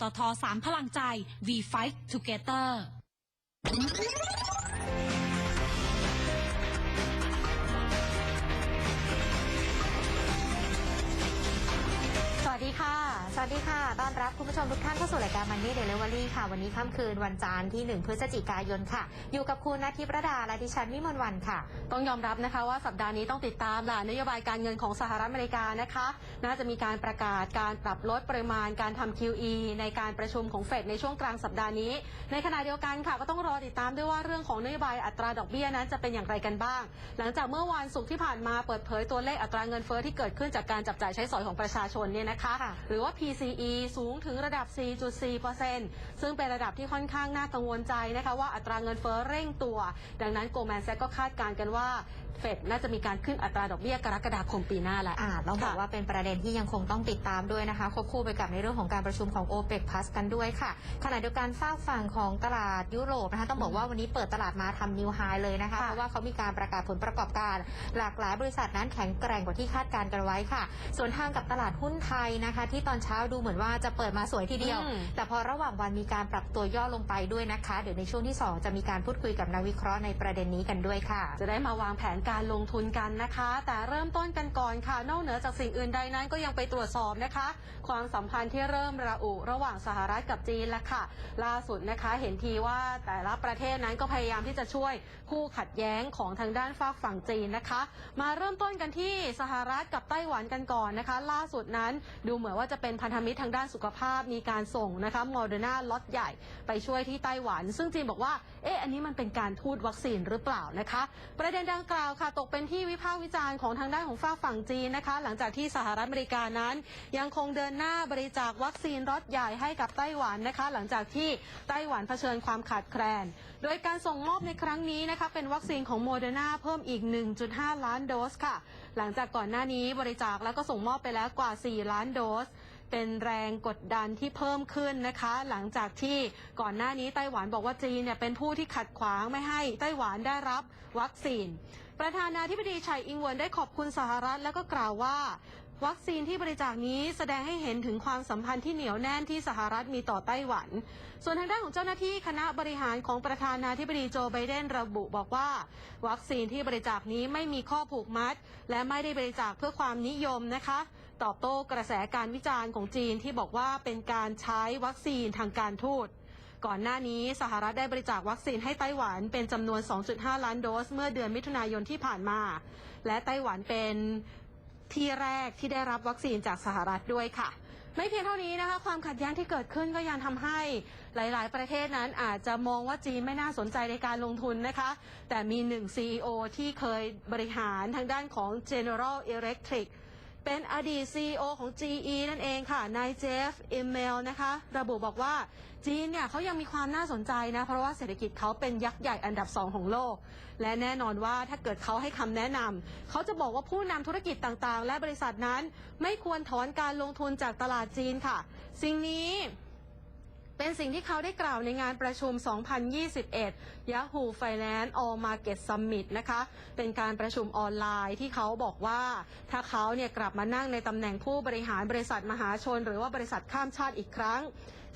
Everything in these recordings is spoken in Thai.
ปตทสามพลังใจ We Fight Together วัสดีค่ะ ต้อนรับคุณผู้ชมทุกท่านเข้าสู่รายการ Money Delivery ค่ะ วันนี้ค่ำคืนวันจันทร์ที่ 1 พฤศจิกายนค่ะ อยู่กับคุณนาทิพระดา และดิฉันวิมลวันค่ะ ต้องยอมรับนะคะว่าสัปดาห์นี้ต้องติดตามล่ะนโยบายการเงินของสหรัฐอเมริกานะคะ น่าจะมีการประกาศการปรับลดปริมาณการทำ QE ในการประชุมของเฟดในช่วงกลางสัปดาห์นี้ ในขณะเดียวกันค่ะ ก็ต้องรอติดตามด้วยว่าเรื่องของนโยบายอัตราดอกเบี้ยนั้นจะเป็นอย่างไรกันบ้าง หลังจากเมื่อวันศุกร์ที่ผ่านมาเปิดเผยตัวเลขอัตราเงินเฟ้อที่เกิดขึ้นจากการจับจ่ายใช้สอยของประชาชนเนี่ยนะคะค่ะหรือว่า PCE สูงถึงระดับ 4.4%ซึ่งเป็นระดับที่ค่อนข้างน่ากังวลใจนะคะว่าอัตราเงินเฟ้อเร่งตัว ดังนั้นโกลแมนแซกก็คาดการณ์กันว่า เฟดน่าจะมีการขึ้นอัตราดอกเบี้ยกรกฎาคมปีหน้าแหละอ่าต้องบอกค่ะว่าเป็นประเด็นที่ยังคงต้องติดตามด้วยนะคะ ควบคู่ไปกับในเรื่องของการประชุมของ o p e c Plus กันด้วยค่ะขณะเดียวกันฝากฝั่งของตลาดยุโรปนะคะต้องบอกว่าวันนี้เปิดตลาดมาทำนิวไฮเลยนะคะค่ะเพราะว่าเขามีการประกาศผลประกอบการ หลากหลายบริษัทนั้นแข็งแกร่งกว่าที่คาดการณ์กันไว้ค่ะ ส่วนทางกับตลาดหุ้นไทยนะคะ ที่ตอนเช้าดูเหมือนว่าจะเปิดมาสวยทีเดียวอืมแต่พอระหว่างวันมีการปรับตัวย่อลงไปด้วยนะคะ เดี๋ยวในช่วงที่สองจะมีการพูดคุยกับนักวิเคราะห์ในประเด็นนี้กันด้วยค่ะ จะได้มาวางแผนการการลงทุนกันนะคะ แต่เริ่มต้นกันก่อนค่ะ นอกเหนือจากสิ่งอื่นใดนั้นก็ยังไปตรวจสอบนะคะ ความสัมพันธ์ที่เริ่มระอุระหว่างสหรัฐกับจีนแล้วค่ะ ล่าสุดนะคะเห็นทีว่าแต่ละประเทศนั้นก็พยายามที่จะช่วยคู่ขัดแย้งของทางด้านฝากฝั่งจีนนะคะ มาเริ่มต้นกันที่สหรัฐกับไต้หวันกันก่อนนะคะ ล่าสุดนั้นดูเหมือนว่าจะเป็นพันธมิตรทางด้านสุขภาพมีการส่งนะคะโมเดอร์นาล็อตใหญ่ไปช่วยที่ไต้หวัน ซึ่งจีนบอกว่าเอ๊ะอันนี้มันเป็นการทูตวัคซีนหรือเปล่านะคะ ประเด็นดังกล่าวค่ะตกเป็นที่วิพากษ์วิจารณ์ของทางด้านของฝาฝั่งจีนนะคะ หลังจากที่สหรัฐอเมริกานั้น ยังคงเดินหน้าบริจาควัคซีนล็อตใหญ่ให้กับไต้หวันนะคะ หลังจากที่ไต้หวันเผชิญความขาดแคลน โดยการส่งมอบในครั้งนี้นะคะเป็นวัคซีนของโมเดอร์นาเพิ่มอีก 1.5 ล้านโดสค่ะ หลังจากก่อนหน้านี้บริจาคแล้วก็ส่งมอบไปแล้วกว่า 4 ล้านโดสเป็นแรงกดดันที่เพิ่มขึ้นนะคะ หลังจากที่ก่อนหน้านี้ไต้หวันบอกว่าจีนเนี่ยเป็นผู้ที่ขัดขวางไม่ให้ไต้หวันได้รับวัคซีน ประธานาธิบดีไฉอิงเวินได้ขอบคุณสหรัฐแล้วก็กล่าวว่า วัคซีนที่บริจาคนี้แสดงให้เห็นถึงความสัมพันธ์ที่เหนียวแน่นที่สหรัฐมีต่อไต้หวัน ส่วนทางด้านของเจ้าหน้าที่คณะบริหารของประธานาธิบดีโจไบเดนระบุบอกว่า วัคซีนที่บริจาคนี้ไม่มีข้อผูกมัด และไม่ได้บริจาคเพื่อความนิยมนะคะตอบโต้กระแสการวิจารณ์ของจีนที่บอกว่าเป็นการใช้วัคซีนทางการทูต ก่อนหน้านี้สหรัฐได้บริจาควัคซีนให้ไต้หวันเป็นจำนวน 2.5 ล้านโดส เมื่อเดือนมิถุนายนที่ผ่านมา และไต้หวันเป็นที่แรกที่ได้รับวัคซีนจากสหรัฐด้วยค่ะ ไม่เพียงเท่านี้นะคะ ความขัดแย้งที่เกิดขึ้นก็ยังทำให้หลาย ๆ ประเทศนั้นอาจจะมองว่าจีนไม่น่าสนใจในการลงทุนนะคะ แต่มีหนึ่ง CEO ที่เคยบริหารทางด้านของ General Electric เป็นอดีต CEO ของ GE นั่นเองค่ะนายเจฟอิมเมลนะคะระบุบอกว่าจีนเนี่ยเขายังมีความน่าสนใจนะเพราะว่าเศรษฐกิจเขาเป็นยักษ์ใหญ่อันดับสองของโลก และแน่นอนว่าถ้าเกิดเขาให้คำแนะนำเขาจะบอกว่าผู้นำธุรกิจต่างๆ และบริษัทนั้น ไม่ควรถอนการลงทุนจากตลาดจีนค่ะ สิ่งนี้ เป็นสิ่งที่เขาได้กล่าวในงานประชุม 2021 Yahoo Finance All Market Summit นะคะ เป็นการประชุมออนไลน์ที่เขาบอกว่า ถ้าเขาเนี่ยกลับมานั่งในตำแหน่งผู้บริหารบริษัทมหาชน หรือว่าบริษัทข้ามชาติอีกครั้ง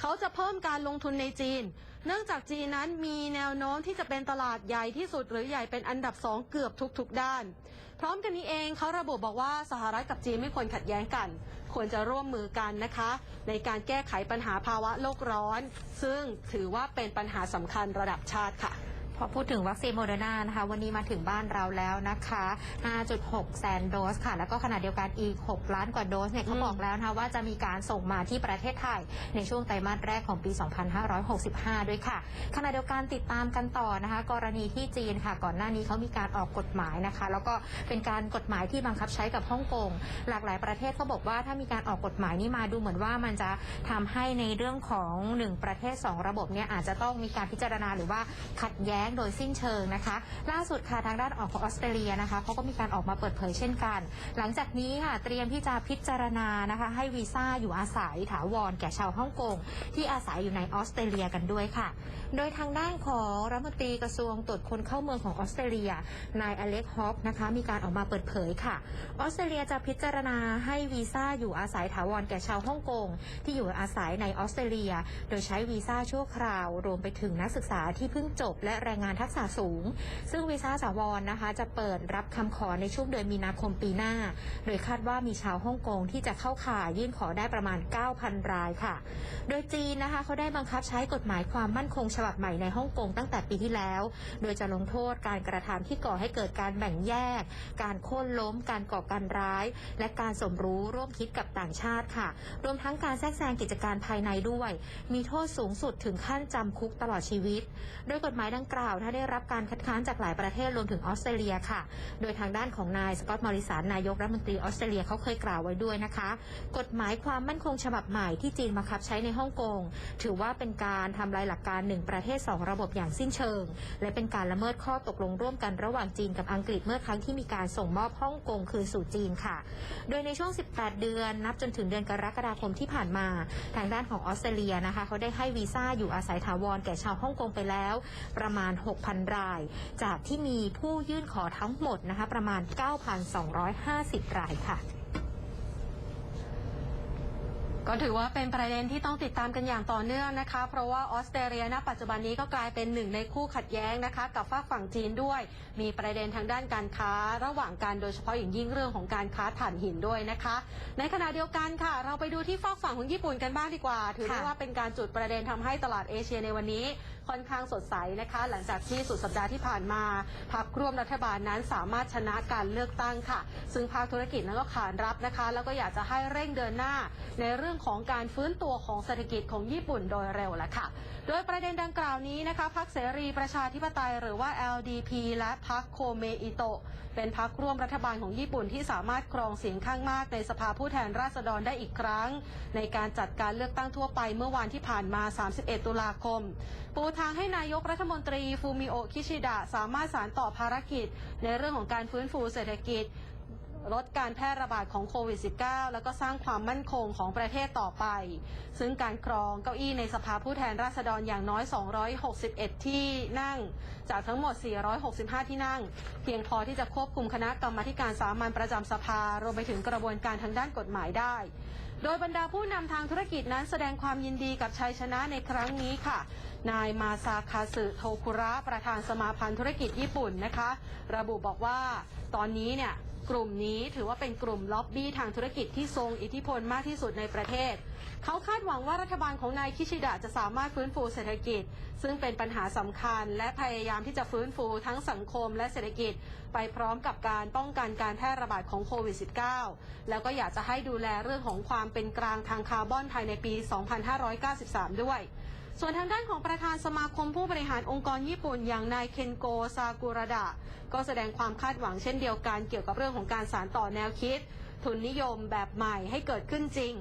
เขาจะเพิ่มการลงทุนในจีน เนื่องจากจีนนั้นมีแนวโน้มที่จะเป็นตลาดใหญ่ที่สุดหรือใหญ่เป็นอันดับสองเกือบทุกๆด้าน พร้อมกันนี้เองเขาระบุบอกว่าสหรัฐกับจีนไม่ควรขัดแย้งกัน ควรจะร่วมมือกันนะคะ ในการแก้ไขปัญหาภาวะโลกร้อน ซึ่งถือว่าเป็นปัญหาสำคัญระดับชาติค่ะ พอพูดถึงวัคซีนโมเดอร์นานะคะ วันนี้มาถึงบ้านเราแล้วนะคะ 5.6 แสนโดสค่ะ แล้วก็ขณะเดียวกันอีก 6 ล้านกว่าโดสเนี่ยเขาอืมบอกแล้วนะคะว่าจะมีการส่งมาที่ประเทศไทย ในช่วงไตรมาสแรกของปี 2565 ด้วยค่ะ ขณะเดียวกันติดตามกันต่อนะคะ กรณีที่จีนค่ะ ก่อนหน้านี้เขามีการออกกฎหมายนะคะ แล้วก็เป็นการกฎหมายที่บังคับใช้กับฮ่องกงหลากหลายประเทศเขาบอกว่าถ้ามีการออกกฎหมายนี้มาดูเหมือนว่ามันจะทำให้ในเรื่องของหนึ่งประเทศสองระบบเนี่ยอาจจะต้องมีการพิจารณาหรือว่าขัดแย้งงโดยสิ้นเชิงนะคะ ล่าสุดค่ะทางด้านออกของออสเตรเลียนะคะเขาก็มีการออกมาเปิดเผยเช่นกัน หลังจากนี้ค่ะเตรียมที่จะพิจารณานะคะให้วีซ่าอยู่อาศัยถาวรแก่ชาวฮ่องกงที่อาศัยอยู่ในออสเตรเลียกันด้วยค่ะ โดยทางด้านของรัฐมนตรีกระทรวงตรวจคนเข้าเมืองของออสเตรเลีย นายอเล็กฮอปนะคะมีการออกมาเปิดเผยค่ะ ออสเตรเลียจะพิจารณาให้วีซ่าอยู่อาศัยถาวรแก่ชาวฮ่องกงที่อยู่อาศัยในออสเตรเลีย โดยใช้วีซ่าชั่วคราว รวมไปถึงนักศึกษาที่เพิ่งจบและแรงงานทักษะสูง ซึ่งวีซ่าถาวรนะคะ จะเปิดรับคำขอในช่วงเดือนมีนาคมปีหน้า โดยคาดว่ามีชาวฮ่องกงที่จะเข้าข่ายยื่นขอได้ประมาณ 9,000 รายค่ะ โดยจีนนะคะเขาได้บังคับใช้กฎหมายความมั่นคงฉบับใหม่ในฮ่องกงตั้งแต่ปีที่แล้ว โดยจะลงโทษการกระทำที่ก่อให้เกิดการแบ่งแยก การโค่นล้ม การก่อการร้าย และการสมรู้ร่วมคิดกับต่างชาติค่ะ รวมทั้งการแทรกแซงกิจการภายในด้วย มีโทษสูงสุดถึงขั้นจำคุกตลอดชีวิต โดยกฎหมายดังกล่าวาว ถ้าได้รับการคัดค้านจากหลายประเทศรวมถึงออสเตรเลียค่ะ โดยทางด้านของนายสกอตต์มอริสันนายกรัฐมนตรีออสเตรเลียเขาเคยกล่าวไว้ด้วยนะคะ กฎหมายความมั่นคงฉบับใหม่ที่จีนบังคับใช้ในฮ่องกงถือว่าเป็นการทำลายหลักการหนึ่งประเทศสองระบบอย่างสิ้นเชิง และเป็นการละเมิดข้อตกลงร่วมกันระหว่างจีนกับอังกฤษเมื่อครั้งที่มีการส่งมอบฮ่องกงคืนสู่จีนค่ะ โดยในช่วง 18 เดือนนับจนถึงเดือนกรกฎาคมที่ผ่านมา ทางด้านของออสเตรเลียนะคะเขาได้ให้วีซ่าอยู่อาศัยถาวรแก่ชาวฮ่องกงไปแล้ว ประมาณ6,000 ราย จากที่มีผู้ยื่นขอทั้งหมดนะคะประมาณ 9,250 รายค่ะก็ถือว่าเป็นประเด็นที่ต้องติดตามกันอย่างต่อเนื่องนะคะ เพราะว่าออสเตรเลียณปัจจุบันนี้ก็กลายเป็นหนึ่งในคู่ขัดแย้งนะคะ กับฝากฝั่งจีนด้วย มีประเด็นทางด้านการค้า ระหว่างกันโดยเฉพาะอย่างยิ่งเรื่องของการค้าถ่านหินด้วยนะคะ ในขณะเดียวกันค่ะ เราไปดูที่ฝากฝั่งของญี่ปุ่นกันบ้างดีกว่า ถือได้ว่าเป็นการจุดประเด็นทำให้ตลาดเอเชียในวันนี้ ค่อนข้างสดใสนะคะ หลังจากที่สุดสัปดาห์ที่ผ่านมาพรรคร่วมรัฐบาลนั้นสามารถชนะการเลือกตั้งค่ะ ซึ่งภาคธุรกิจนั้นก็ขานรับนะคะ แล้วก็อยากจะให้เร่งเดินหน้า ในเรื่องของการฟื้นตัวของเศรษฐกิจของญี่ปุ่นโดยเร็วละค่ะ โดยประเด็นดังกล่าวนี้นะคะพรรคเสรีประชาธิปไตยหรือว่า LDP และพรรคโคเมอิโตะเป็นพรรคร่วมรัฐบาลของญี่ปุ่นที่สามารถครองเสียงข้างมากในสภาผู้แทนราษฎรได้อีกครั้ง ในการจัดการเลือกตั้งทั่วไปเมื่อวานที่ผ่านมา 31 ตุลาคม ปูทางให้นายกรัฐมนตรีฟูมิโอคิชิดะสามารถสานต่อภารกิจ ในเรื่องของการฟื้นฟูเศรษฐกิจ ลดการแพร่ระบาดของโควิด -19 แล้วก็สร้างความมั่นคงของประเทศต่อไป ซึ่งการครองเก้าอี้ในสภาผู้แทนราษฎรอย่างน้อย 261 ที่นั่ง จากทั้งหมด 465 ที่นั่ง เพียงพอที่จะควบคุมคณะกรรมาการสามัญประจำสภารวมไปถึงกระบวนการทางด้านกฎหมายได้โดยบรรดาผู้นำทางธุรกิจนั้นแสดงความยินดีกับชัยชนะในครั้งนี้ค่ะ นายมาซาคาสึโทคุระประธานสมาพันธ์ธุรกิจญี่ปุ่นนะคะ ระบุบอกว่าตอนนี้เนี่ยกลุ่มนี้ถือว่าเป็นกลุ่มล็อบบี้ทางธุรกิจที่ทรงอิทธิพลมากที่สุดในประเทศ เขาคาดหวังว่ารัฐบาลของนายคิชิดะจะสามารถฟื้นฟูเศรษฐกิจ ซึ่งเป็นปัญหาสำคัญ และพยายามที่จะฟื้นฟูทั้งสังคมและเศรษฐกิจ ไปพร้อมกับการป้องกันการแพร่ระบาดของโควิด -19 แล้วก็อยากจะให้ดูแลเรื่องของความเป็นกลางทางคาร์บอนภายในปี 2593 ด้วย ส่วนทางด้านของประธานสมาคมผู้บริหารองค์กรญี่ปุ่น อย่างนายเคนโกซากุระดะ ก็แสดงความคาดหวังเช่นเดียวกันเกี่ยวกับเรื่องของการสานต่อแนวคิด ทุนนิยมแบบใหม่ให้เกิดขึ้นจริง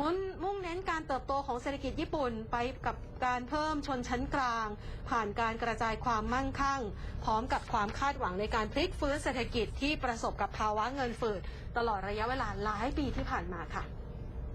มุ่งมุ่งเน้นการเติบโตของเศรษฐกิจญี่ปุ่นไปกับการเพิ่มชนชั้นกลาง ผ่านการกระจายความมั่งคั่ง พร้อมกับความคาดหวังในการพลิกฟื้นเศรษฐกิจที่ประสบกับภาวะเงินฝืดตลอดระยะเวลาหลายปีที่ผ่านมาค่ะ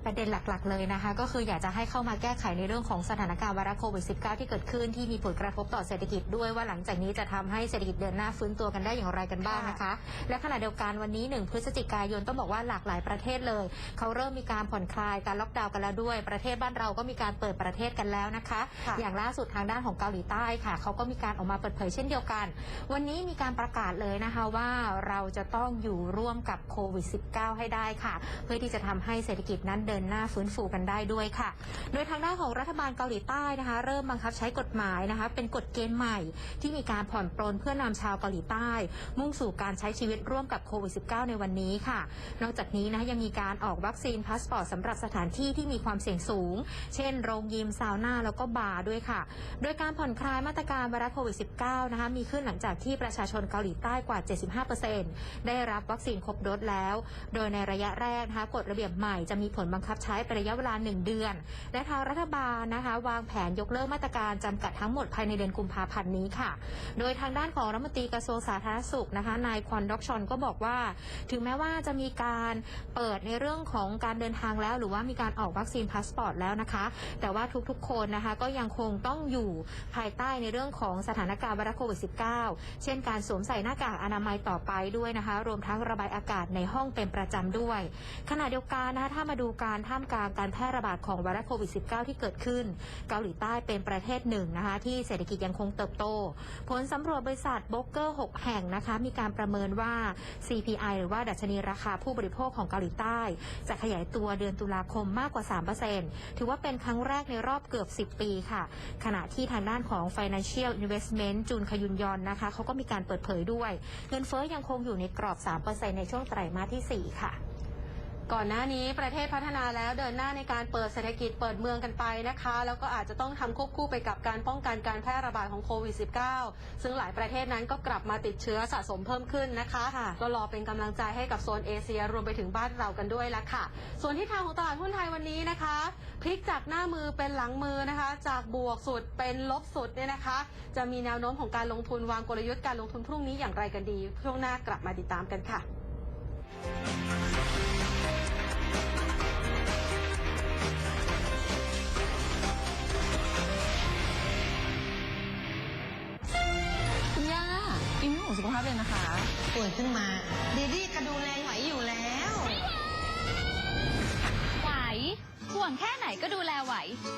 ประเด็นหลักๆ เลยนะคะ ก็คืออยากจะให้เข้ามาแก้ไขในเรื่องของสถานการณ์ไวรัสโควิด -19 ที่เกิดขึ้นที่มีผลกระทบต่อเศรษฐกิจด้วยว่าหลังจากนี้จะทำให้เศรษฐกิจเดินหน้าฟื้นตัวกันได้อย่างไรกันบ้างนะคะ และขณะเดียวกันวันนี้ 1 พฤศจิกายนต้องบอกว่าหลากหลายประเทศเลยเขาเริ่มมีการผ่อนคลายการล็อกดาวน์กันแล้วด้วย ประเทศบ้านเราก็มีการเปิดประเทศกันแล้วนะคะค่ะอย่างล่าสุดทางด้านของเกาหลีใต้ค่ะเขาก็มีการออกมาเปิดเผยเช่นเดียวกัน วันนี้มีการประกาศเลยนะคะว่าเราจะต้องอยู่ร่วมกับโควิด -19 ให้ได้ค่ะ เพื่อที่จะทำให้เศรษฐกิจนั้นเดินหน้าฟื้นฟูกันได้ด้วยค่ะ โดยทางด้านของรัฐบาลเกาหลีใต้นะคะ เริ่มบังคับใช้กฎหมายนะคะ เป็นกฎเกณฑ์ใหม่ที่มีการผ่อนปลนเพื่อนำชาวเกาหลีใต้ มุ่งสู่การใช้ชีวิตร่วมกับโควิด -19 ในวันนี้ค่ะ นอกจากนี้นะคะยังมีการออกวัคซีนพาสปอร์ตสำหรับสถานที่ที่มีความเสี่ยงสูง เช่น โรงยิมซาวน่าแล้วก็บาร์ด้วยค่ะ โดยการผ่อนคลายมาตรการไวรัสโควิด -19 นะคะมีขึ้นหลังจากที่ประชาชนเกาหลีใต้กว่า 75%ได้รับวัคซีนครบโดสแล้ว โดยในระยะแรกนะคะกฎระเบียบใหม่จะมีผลบังงคับใช้เป็นระยะเวลา 1 เดือน และทางรัฐบาลนะคะ วางแผนยกเลิกมาตรการจำกัดทั้งหมดภายในเดือนกุมภาพันธ์นี้ค่ะ โดยทางด้านของรัฐมนตรีกระทรวงสาธารณสุขนะคะนายควันด็อกชอนก็บอกว่า ถึงแม้ว่าจะมีการเปิดในเรื่องของการเดินทางแล้ว หรือว่ามีการออกวัคซีนพาสปอร์ตแล้วนะคะ แต่ว่าทุกๆ คนนะคะก็ยังคงต้องอยู่ภายใต้ในเรื่องของสถานการณ์ไวรัสโควิด -19 เช่นการสวมใส่หน้ากากอนามัยต่อไปด้วยนะคะ รวมทั้งระบายอากาศในห้องเป็นประจำด้วย ขณะเดียวกันนะคะถ้ามาดูการการท่ามกลางการแพร่ระบาดของไวรัสโควิด -19 ที่เกิดขึ้น เกาหลีใต้เป็นประเทศหนึ่งนะคะที่เศรษฐกิจยังคงเติบโต ผลสำรวจบริษัทโบรกเกอร์ 6 แห่งนะคะมีการประเมินว่า CPI หรือว่าดัชนีราคาผู้บริโภคของเกาหลีใต้ จะขยายตัวเดือนตุลาคมมากกว่า 3%ถือว่าเป็นครั้งแรกในรอบเกือบ 10 ปีค่ะ ขณะที่ทางด้านของ Financial Investment จุนคยุนยอนนะคะเขาก็มีการเปิดเผยด้วย เงินเฟ้อยังคงอยู่ในกรอบ 3%ในช่วงไตรมาสที่ 4 ค่ะ ก่อนหน้านี้ประเทศพัฒนาแล้วเดินหน้าในการเปิดเศรษฐกิจเปิดเมืองกันไปนะคะ แล้วก็อาจจะต้องทำควบคู่ไปกับการป้องกันการแพร่ระบาดของโควิด -19 ซึ่งหลายประเทศนั้นก็กลับมาติดเชื้อสะสมเพิ่มขึ้นนะคะค่ะก็รอเป็นกำลังใจให้กับโซนเอเชียรวมไปถึงบ้านเรากันด้วยละค่ะ ส่วนที่ทางของตลาดหุ้นไทยวันนี้นะคะพลิกจากหน้ามือเป็นหลังมือนะคะ จากบวกสุดเป็นลบสุดเนี่ยนะคะ จะมีแนวโน้มของการลงทุนวางกลยุทธ์การลงทุนพรุ่งนี้อย่างไรกันดีช่วงหน้ากลับมาติดตามกันค่ะ นะคะป่วยขึ้นมาดีดีก็ดูแลอยู่ ห่วงแค่ไหนก็ดูแลไหว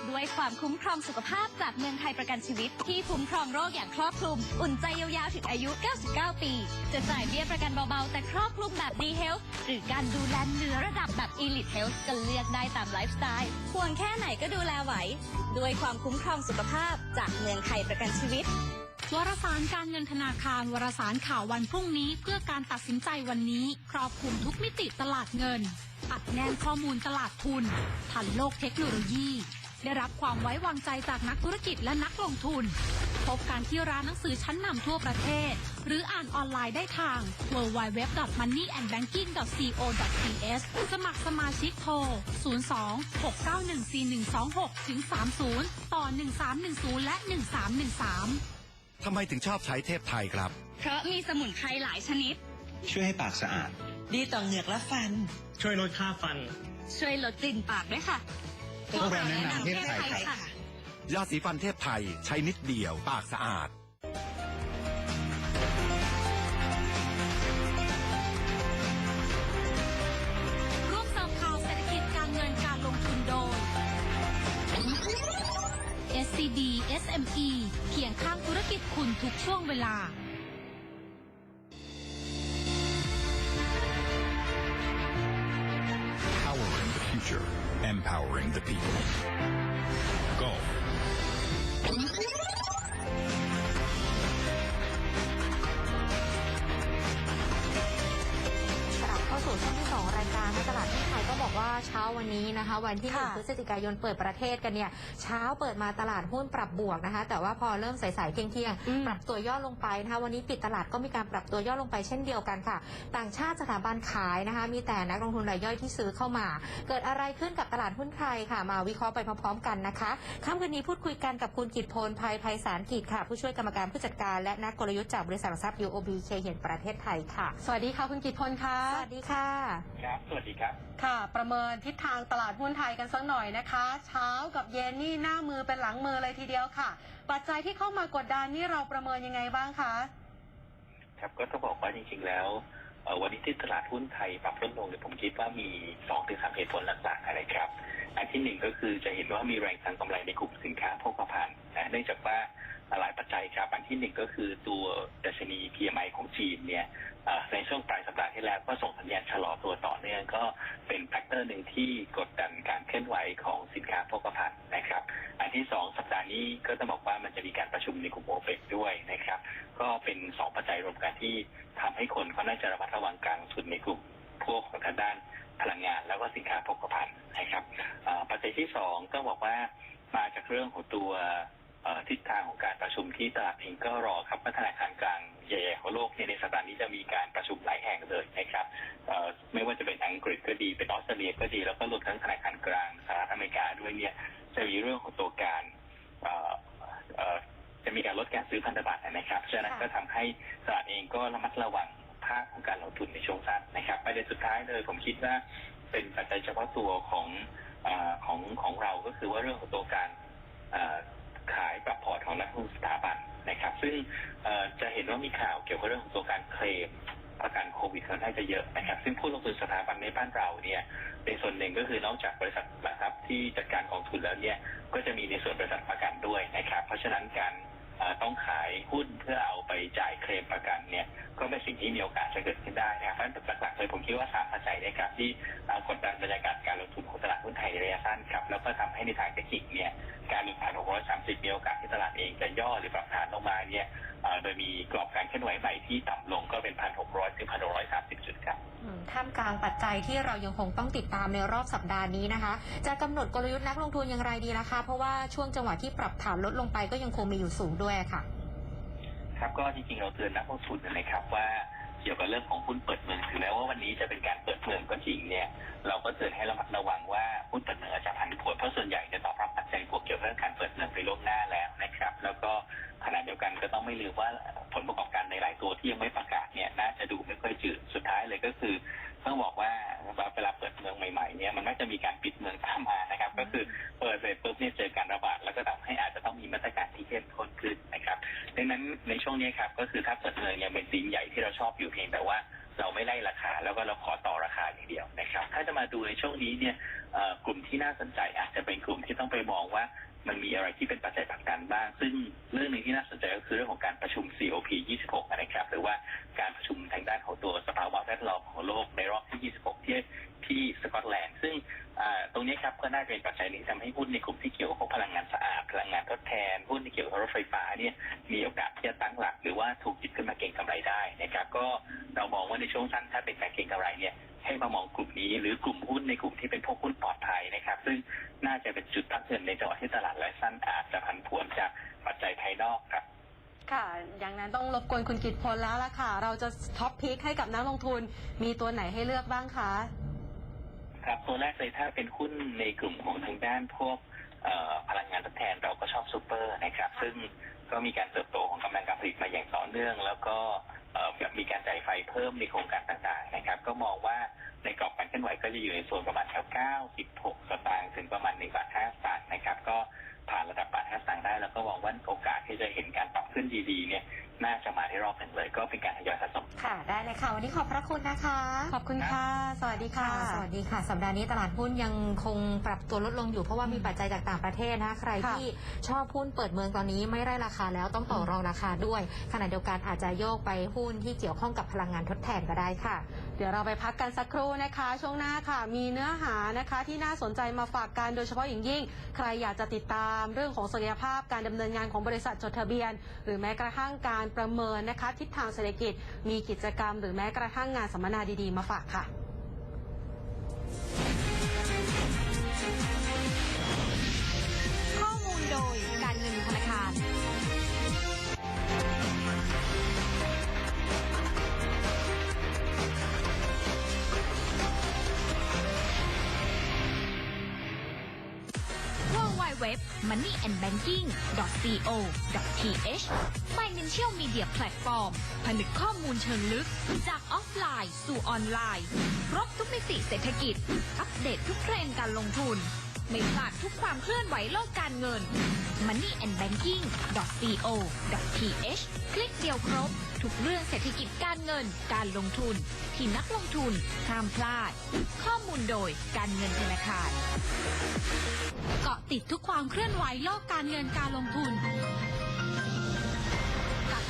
ด้วยความคุ้มครองสุขภาพจากเมืองไทยประกันชีวิต ที่คุ้มครองโรคอย่างครอบคลุม อุ่นใจยาวๆถึงอายุ 99 ปี จะจ่ายเบี้ยประกันเบาๆ แต่ครอบคลุมแบบดีเฮลท์หรือการดูแลเนื้อระดับแบบ Elite Health ก็เลือกได้ตามไลฟ์สไตล์ห่วงแค่ไหนก็ดูแลไหว ด้วยความคุ้มครองสุขภาพจากเมืองไทยประกันชีวิตวารสารการเงินธนาคารวารสารข่าววันพรุ่งนี้ เพื่อการตัดสินใจวันนี้ ครอบคลุมทุกมิติตลาดเงิน อัดแน่นข้อมูลตลาดทุน ทันโลกเทคโนโลยี ได้รับความไว้วางใจจากนักธุรกิจและนักลงทุน พบกันที่ร้านหนังสือชั้นนำทั่วประเทศ หรืออ่านออนไลน์ได้ทาง www.moneyandbanking.co.th สมัครสมาชิกโทร 02 691 4126 ถึง 30 ต่อ 1310 และ 1313 ทำไมถึงชอบใช้เทพไทยครับ เพราะมีสมุนไพรหลายชนิด ช่วยให้ปากสะอาด ดีต่อเหงือกและฟัน ช่วยลดค่าฟัน ช่วยลดกลิ่นปากด้วยค่ะ พวกเราแนะนำเทพไทยครับยาสีฟันเทพไทยใช้นิดเดียวปากสะอาด ร่วมเสริมข่าวเศรษฐกิจการเงินการลงทุนโดย SCB SME เคียงข้างธุรกิจคุณทุกช่วงเวลา empowering the people. Go. นนี้นะคะวันที่ค่ะ1พฤศจิกายนเปิดประเทศกันเนี่ยเช้าเปิดมาตลาดหุ้นปรับบวกนะคะ แต่ว่าพอเริ่มสายๆเที่ยงอืมๆปรับตัวย่อลงไปนะคะวันนี้ปิดตลาดก็มีการปรับตัวย่อลงไปเช่นเดียวกันค่ะ ต่างชาติสถาบันขายนะคะ มีแต่นักลงทุนรายย่อยที่ซื้อเข้ามา เกิดอะไรขึ้นกับตลาดหุ้นไทยค่ะ มาวิเคราะห์ไปพร้อมๆกันนะคะค่ำคืนนี้พูดคุยกันกับคุณกิตพลภัยภัยสารกิจค่ะ ผู้ช่วยกรรมการผู้จัดการและนักกลยุทธ์จากบริษัทหลักทรัพย์ UOB เคเห็นประเทศไทยค่ะ สวัสดีค่ะคุณกิตพลค่ะสวัสดีค่ะครับสวัสดีครับค่ะ ประเมินทิศทางตลาดหุ้นไทยกันสักหน่อยนะคะ เช้ากับเย็นนี่หน้ามือเป็นหลังมือเลยทีเดียวค่ะ ปัจจัยที่เข้ามากดดันนี่เราประเมินยังไงบ้างคะครับก็ต้องบอกว่าจริงๆแล้ววันนี้ที่ตลาดหุ้นไทยปรับลดลงเนี่ยผมคิดว่ามีสองถึงสามเหตุผลหลักๆนะไรครับ อันที่หนึ่งก็คือจะเห็นว่ามีแรงทางกำไรในกลุ่มสินค้าโภคภัณฑ์นะเนื่องจากว่าหลายปัจจัยครับ อันที่หนึ่งก็คือตัวดัชนี PMI ของจีนเนี่ย ในช่วงปลายสัปดาห์ที่แล้วก็ส่งสัญญาณชะลอตัวต่อเนื่องก็เป็นแฟกเตอร์หนึ่งที่กดดันการเคลื่อนไหวของสินค้าโภคภัณฑ์นะครับ อันที่สองสัปดาห์นี้ก็ต้องบอกว่ามันจะมีการประชุมในกลุ่มโอเปกด้วยนะครับ ก็เป็นสองปัจจัยรวมกันที่ทำให้คนเขาน่าจะระมัดระวังการลงทุนในกลุ่มพวกของทางด้านพลังงาน แล้วก็สินค้าโภคภัณฑ์นะครับปัจจัยที่สองต้องบอกว่ามาจากเรื่องของตัวทิศทางของการประชุมที่ตลาดเองก็รอครับว่าธนาคารกลาง ใหญ่ๆของโลกเนี่ยในสัปดาห์นี้จะมีการประชุมหลายแห่งเลยนะครับไม่ว่าจะเป็นอังกฤษก็ดีเป็นออสเตรเลียก็ดีแล้วก็รวมทั้งธนาคารกลางสหรัฐอเมริกาด้วยเนี่ยจะมีเรื่องของตัวการจะมีการลดการซื้อพันธบัตรนะครับฉะนั้นก็ทำให้ตลาดเองก็ระมัดระวังภาคของการลงทุนในช่วงสั้นนะครับประเด็นสุดท้ายเลยผมคิดว่าเป็นปัจจัยเฉพาะตัวของอของของเราก็คือว่าเรื่องของตัวการขายปรับพอร์ตของนักลงทุนสถาบัน นะครับ ซึ่งจะเห็นว่ามีข่าวเกี่ยวกับเรื่องของตัวการเคลมประกันโควิดค่อนข้างจะเยอะนะครับ ซึ่งผู้ลงทุนสถาบันในบ้านเราเนี่ยในส่วนหนึ่งก็คือนอกจากบริษัทหลักทรัพย์ที่จัดการกองทุนแล้วเนี่ยก็จะมีในส่วนบริษัทประกันด้วยนะครับ เพราะฉะนั้นการต้องขายหุ้นเพื่อเอาไปจ่ายเคลมประกันเนี่ย ก็เป็นสิ่งที่มีโอกาสจะเกิดขึ้นได้นะครับเพราะฉะนั้นหลักๆเลยผมคิดว่าสามปัจจัยในการที่กดดันบรรยากาศการลงทุนของตลาดหุ้นไทยในระยะสั้นครับแล้วก็ทำให้ในทางเทคนิคเนี่ยการลงผ่าน630มีโอกาสที่ตลาดเองจะย่อหรือปรับฐานลงมาเนี่ยโดยมีกรอบการเคลื่อนไหวใหม่ที่ต่ำลงก็เป็น 1,600 ถึง 1,630 จุดครับท่ามกลางปัจจัยที่เรายังคงต้องติดตามในรอบสัปดาห์นี้นะคะ จะกำหนดกลยุทธ์นักลงทุนอย่างไรดีล่ะคะ เพราะว่าช่วงจังหวะที่ปรับฐานลดลงไปก็ยังคงมีอยู่สูงด้วยค่ะ ครับก็จริงๆเราเตือนนักลงทุนนะครับว่าเกี่ยวกับเรื่องของหุ้นเปิดเมืองถึงแม้ว่าวันนี้จะเป็นการเปิดเมืองก็จริงเนี่ยเราก็เตือนให้ระมัดระวังว่าหุ้นเปิดเมืองอาจจะผันผวนเพราะส่วนใหญ่จะตอบรับปัจจัยบวกเกี่ยวกับการเปิดเมืองไปล่วงหน้าแล้วนะครับ แล้วก็ขณะเดียวกันก็ต้องไม่ลืมว่าผลประกอบการในหลายตัวที่ยังไม่ประกาศเนี่ยน่าจะดูไม่ค่อยจืดสุดท้ายเลยก็คือต้องบอกว่าเวลาเปิดเมืองใหม่ๆเนี่ยมันมักจะมีการปิดเมืองตาม ต้องรบกวนคุณกิตพลแล้วล่ะค่ะ เราจะท็อปพิกให้กับนักลงทุน มีตัวไหนให้เลือกบ้างคะ ครับตัวแรกเลยถ้าเป็นหุ้นในกลุ่มของทางด้านพวกเอ่อพลังงานทดแทนเราก็ชอบซูเปอร์นะครับ ซึ่งก็มีการเติบโตของกำลังการผลิตมาอย่างต่อเนื่อง แล้วก็เอ่อแบบมีการจ่ายไฟเพิ่มในโครงการต่างๆนะครับ ก็มองว่าในกรอบการเคลื่อนไหวก็จะอยู่ในโซนประมาณแถว96 สตางค์ถึงประมาณ1บาท5สตางค์นะครับ ก็ผ่านระดับบาท5สตางค์ได้ แล้วก็มองว่าโอกาสที่จะเห็นการปรับขึ้นดีๆเนี่ย น่าจะมาในรอบหนึ่งเลย ก็เป็นการทยอยสะสม ค่ะได้เลยค่ะ วันนี้ขอบพระคุณนะคะ ขอบคุณค่ะ สวัสดีค่ะสวัสดีค่ะ สัปดาห์นี้ตลาดหุ้นยังคงปรับตัวลดลงอยู่เพราะว่ามีปัจจัยจากต่างประเทศนะคะใครค่ะที่ชอบหุ้นเปิดเมืองตอนนี้ไม่ได้ราคาแล้วต้องต่อรองราคาด้วย ขณะเดียวกันอาจจะโยกไปหุ้นที่เกี่ยวข้องกับพลังงานทดแทนก็ได้ค่ะ เดี๋ยวเราไปพักกันสักครู่นะคะ ช่วงหน้าค่ะ มีเนื้อหานะคะที่น่าสนใจมาฝากกันโดยเฉพาะอย่างยิ่ง ใครอยากจะติดตามเรื่องของศักยภาพการดำเนินงานของบริษัทจดทะเบียน หรือแม้กระทั่งการประเมินนะคะ ทิศทางเศรษฐกิจมีกิจกรรม หรือแม้กระทั่งงานสัมมนาดีๆ มาฝากค่ะ ว็บ moneyandbanking.co.th Financial Media Platform ผนึกข้อมูลเชิงลึก จากออฟไลน์สู่ออนไลน์ ครบทุกมิติเศรษฐกิจ อัปเดตทุกเทรนด์การลงทุน ไม่พลาดทุกความเคลื่อนไหวโลกการเงิน moneyandbanking.co.th คลิกเดียวครบ ทุกเรื่องเศรษฐกิจการเงิน การลงทุน ที่นักลงทุนห้ามพลาด ข้อมูลโดยการเงินธนาคาร เกาะติดทุกความเคลื่อนไหวโลกการเงินการลงทุน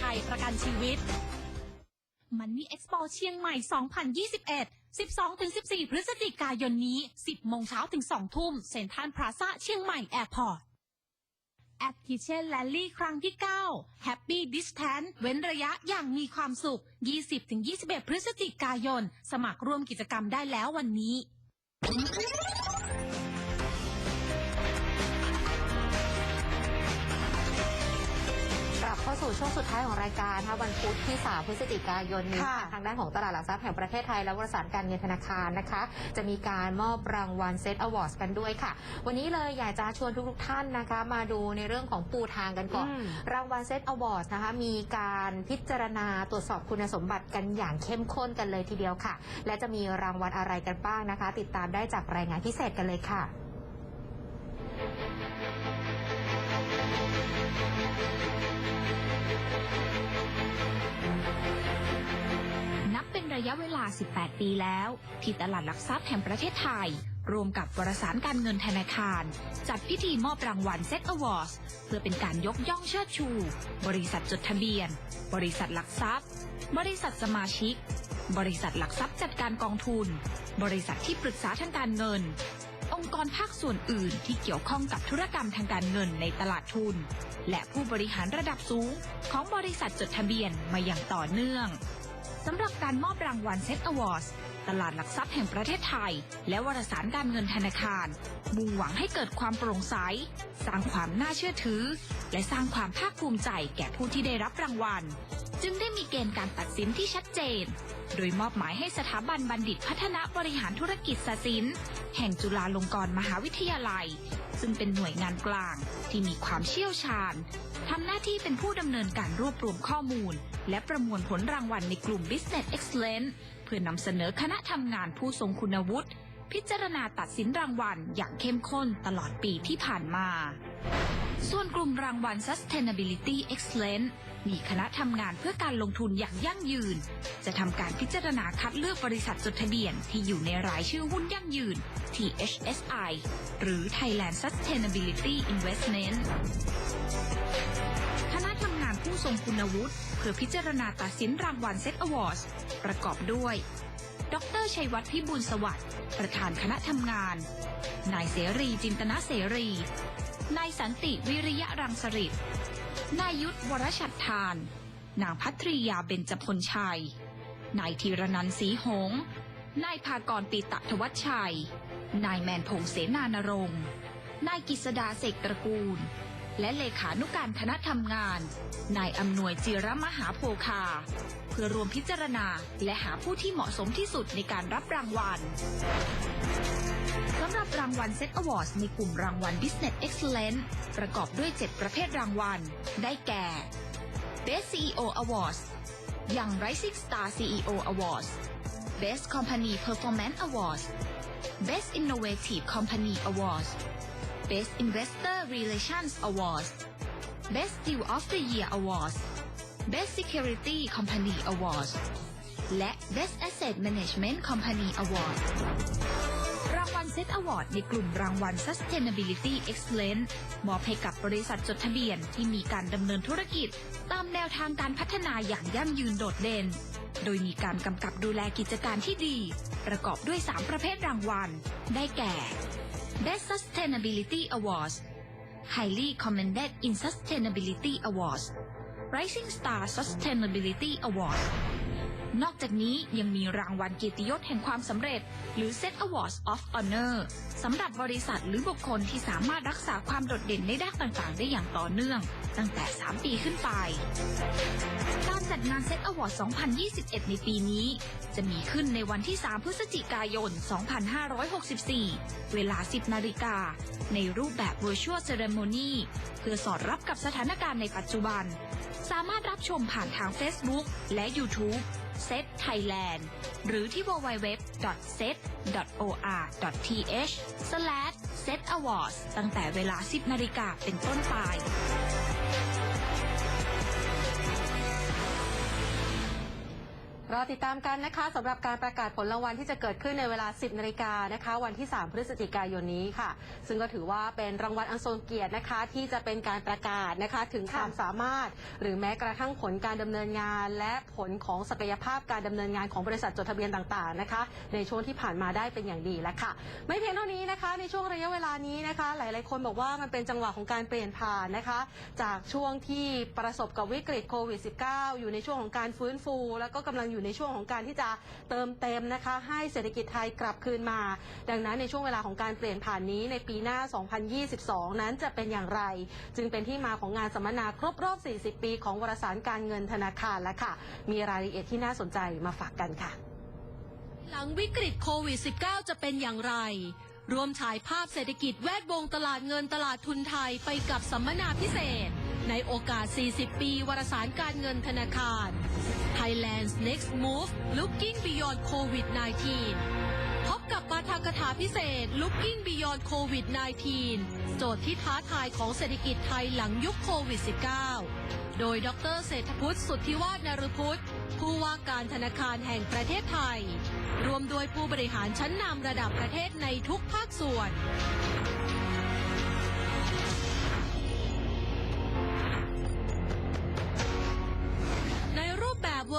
ทยประกันชีวิต มันนี่เอ็กซ์โปเชียงใหม่ 2021 12-14 พฤศจิกายนนี้ 10 โมงเช้าถึง 2 ทุ่ม เซ็นทรัลพลาซ่าเชียงใหม่แอร์พอร์ตแอปคิเช่นแลลี่ครั้งที่ 9 Happy Distance เว้นระยะอย่างมีความสุข 20-21 พฤศจิกายน สมัครร่วมกิจกรรมได้แล้ววันนี้ สู่ช่วงสุดท้ายของรายการนะคะวันพุธที่ 3 พฤศจิกายนนี้ค่ะทางด้านของตลาดหลักทรัพย์แห่งประเทศไทยและบริษัทการเงินธนาคารนะคะ จะมีการมอบรางวัลเซตอวอร์ดกันด้วยค่ะ วันนี้เลยอยากจะชวนทุกๆท่านนะคะ มาดูในเรื่องของปูทางกันก่อน อืม รางวัลเซตอวอร์ดนะคะมีการพิจารณาตรวจสอบคุณสมบัติกันอย่างเข้มข้นกันเลยทีเดียวค่ะ และจะมีรางวัลอะไรกันบ้างนะคะ ติดตามได้จากรายงานพิเศษกันเลยค่ะ ระยะเวลา 18 ปีแล้ว ที่ตลาดหลักทรัพย์แห่งประเทศไทย รวมกับวารสารการเงินธนาคาร จัดพิธีมอบรางวัลเซ็ตอวอร์ดเพื่อเป็นการยกย่องเชิดชู บริษัทจดทะเบียน บริษัทหลักทรัพย์ บริษัทสมาชิก บริษัทหลักทรัพย์จัดการกองทุน บริษัทที่ปรึกษาทางการเงิน องค์กรภาคส่วนอื่นที่เกี่ยวข้องกับธุรกรรมทางการเงินในตลาดทุน และผู้บริหารระดับสูงของบริษัทจดทะเบียนมาอย่างต่อเนื่อง สำหรับการมอบรางวัลเซ็ตอวอร์สตลาดหลักทรัพย์แห่งประเทศไทย และวารสารการเงินธนาคาร มุ่งหวังให้เกิดความโปร่งใส สร้างความน่าเชื่อถือ และสร้างความภาคภูมิใจแก่ผู้ที่ได้รับรางวัล จึงได้มีเกณฑ์การตัดสินที่ชัดเจน โดยมอบหมายให้สถาบันบัณฑิตพัฒนาบริหารธุรกิจศาสินแห่งจุฬาลงกรณ์มหาวิทยาลัย ซึ่งเป็นหน่วยงานกลางที่มีความเชี่ยวชาญทำหน้าที่เป็นผู้ดำเนินการรวบรวมข้อมูล และประมวลผลรางวัลในกลุ่ม Business Excellence เพื่อนำเสนอคณะทำงานผู้ทรงคุณวุฒิพิจารณาตัดสินรางวัลอย่างเข้มข้นตลอดปีที่ผ่านมา ส่วนกลุ่มรางวัล Sustainability Excellence มีคณะทำงานเพื่อการลงทุนอย่างยั่งยืน จะทำการพิจารณาคัดเลือกบริษัทจดทะเบียนที่อยู่ในรายชื่อหุ้นยั่งยืน THSI หรือ Thailand Sustainability Investment คณะทำงานผู้ทรงคุณวุฒิเพื่อพิจารณาตัดสินรางวัลเซตอวอร์ดประกอบด้วย ดรชัยวัฒน์พิบูลสวัสดิ์ประธานคณะทำงาน นายเสรีจินตนาเสรี นายสันติวิริยะรังสฤษ นายยุทธวรชัดทาน นางพัทริยาเบญจพลชัย นายธีรนันท์ศรีหง นายภากรปีตะทวัชชัย นายแมนพงเสนานรงค์นายกิษดาเสกตระกูล และเลขานุการคณะทำงาน นายอำนวยจิรมหาโพคา เพื่อรวมพิจารณาและหาผู้ที่เหมาะสมที่สุดในการรับรางวัลสำหรับรางวัล Set Awards ในกลุ่มรางวัล Business Excellence ประกอบด้วย 7 ประเภทรางวัล ได้แก่ Best CEO Awards Young Rising Star CEO Awards Best Company Performance Awards Best Innovative Company Awards Best Investor Relations Awards Best Deal of the Year Awards Best Security Company Awards และ Best Asset Management Company Award รางวัลเซตอวอร์ดในกลุ่มรางวัล Sustainability Excellence มอบให้กับบริษัทจดทะเบียนที่มีการดำเนินธุรกิจ ตามแนวทางการพัฒนาอย่างยั่งยืนโดดเด่น โดยมีการกำกับดูแลกิจการที่ดี ประกอบด้วย 3 ประเภทรางวัล ได้แก่ Best Sustainability Awards. Highly Commended in Sustainability Awards. Rising Star Sustainability Award นอกจากนี้ยังมีรางวัลเกียรติยศแห่งความสำเร็จ หรือ Set Awards of Honor สำหรับบริษัทหรือบุคคลที่สามารถรักษาความโดดเด่นในด้านต่างๆ ได้อย่างต่อเนื่อง ตั้งแต่ 3 ปีขึ้นไป การจัดงาน Set Award 2021 ในปีนี้ จะมีขึ้นในวันที่ 3 พฤศจิกายน 2564 เวลา 10 นาฬิกา ในรูปแบบ Virtual Ceremony เพื่อสอดรับกับสถานการณ์ในปัจจุบัน สามารถรับชมผ่านทาง Facebook และ YouTube เซตไทยแลนด์หรือที่ www.set.or.th/setawards ตั้งแต่เวลา 10นาฬิกาเป็นต้นไป รอติดตามกันนะคะสำหรับการประกาศผลรางวัลที่จะเกิดขึ้นในเวลา 10นาฬิกานะคะ วันที่ 3 พฤศจิกายนนี้ค่ะ ซึ่งก็ถือว่าเป็นรางวัลอันทรงเกียรตินะคะ ที่จะเป็นการประกาศนะคะถึงความสามารถ หรือแม้กระทั่งผลการดำเนินงาน และผลของศักยภาพการดำเนินงานของบริษัทจดทะเบียนต่างๆนะคะ ในช่วงที่ผ่านมาได้เป็นอย่างดีแล้วค่ะ ไม่เพียงเท่านี้นะคะ ในช่วงระยะเวลานี้นะคะ หลายๆ คนบอกว่ามันเป็นจังหวะของการเปลี่ยนผ่านนะคะ จากช่วงที่ประสบกับวิกฤตโควิด -19 อยู่ในช่วงของการฟื้นฟู แล้วก็กำลังอยู่ในช่วงของการที่จะเติมเต็มนะคะ ให้เศรษฐกิจไทยกลับคืนมา ดังนั้นในช่วงเวลาของการเปลี่ยนผ่านนี้ในปีหน้า 2022 นั้นจะเป็นอย่างไร จึงเป็นที่มาของงานสัมมนาครบรอบ 40 ปี ของวารสารการเงินธนาคารแล้วค่ะ มีรายละเอียดที่น่าสนใจมาฝากกันค่ะ หลังวิกฤตโควิด -19 จะเป็นอย่างไรรวมฉายภาพเศรษฐกิจแวดวงตลาดเงินตลาดทุนไทยไปกับสัมมนาพิเศษ ในโอกาส 40 ปีวารสารการเงินธนาคาร Thailand's Next Move Looking Beyond COVID-19 พบกับปาฐกถาพิเศษ Looking Beyond COVID-19 โจทย์ที่ท้าทายของเศรษฐกิจไทยหลังยุคโควิด -19 โดยดรเศรษฐพุทธสุทธิวาฒนรพุทธผู้ว่าการธนาคารแห่งประเทศไทย รวมโดยผู้บริหารชั้นนำระดับประเทศในทุกภาคส่วน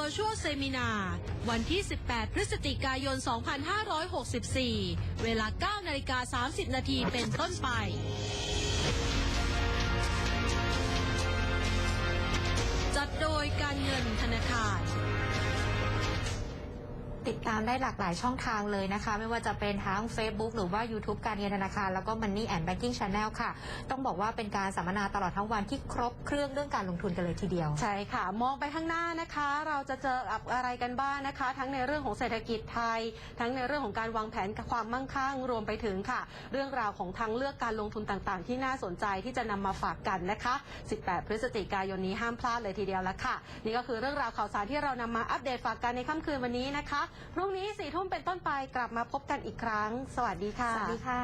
Virtual Seminar วันที่ 18 พฤศจิกายน 2564 เวลา 9 นาฬิกา 30 นาทีเป็นต้นไปจัดโดยการเงินธนาคาร ติดตามได้หลากหลายช่องทางเลยนะคะ ไม่ว่าจะเป็นทั้ง Facebook หรือว่า YouTube การเงินธนาคาร แล้วก็ Money and Banking Channel ค่ะ ต้องบอกว่าเป็นการสัมมนาตลอดทั้งวันที่ครบเครื่องเรื่องการลงทุนกันเลยทีเดียว ใช่ค่ะ มองไปข้างหน้านะคะ เราจะเจออะไรกันบ้างนะคะ ทั้งในเรื่องของเศรษฐกิจไทย ทั้งในเรื่องของการวางแผนความมั่งคั่งรวมไปถึงค่ะ เรื่องราวของทางเลือกการลงทุนต่างๆ ที่น่าสนใจที่จะนำมาฝากกันนะคะ 18 พฤศจิกายนนี้ห้ามพลาดเลยทีเดียวละค่ะ นี่ก็คือเรื่องราวข่าวสารที่เรานำมาอัปเดตฝากกันในค่ำคืนวันนี้นะคะพรุ่งนี้สี่ทุ่มเป็นต้นไปกลับมาพบกันอีกครั้ง สวัสดีค่ะ สวัสดีค่ะ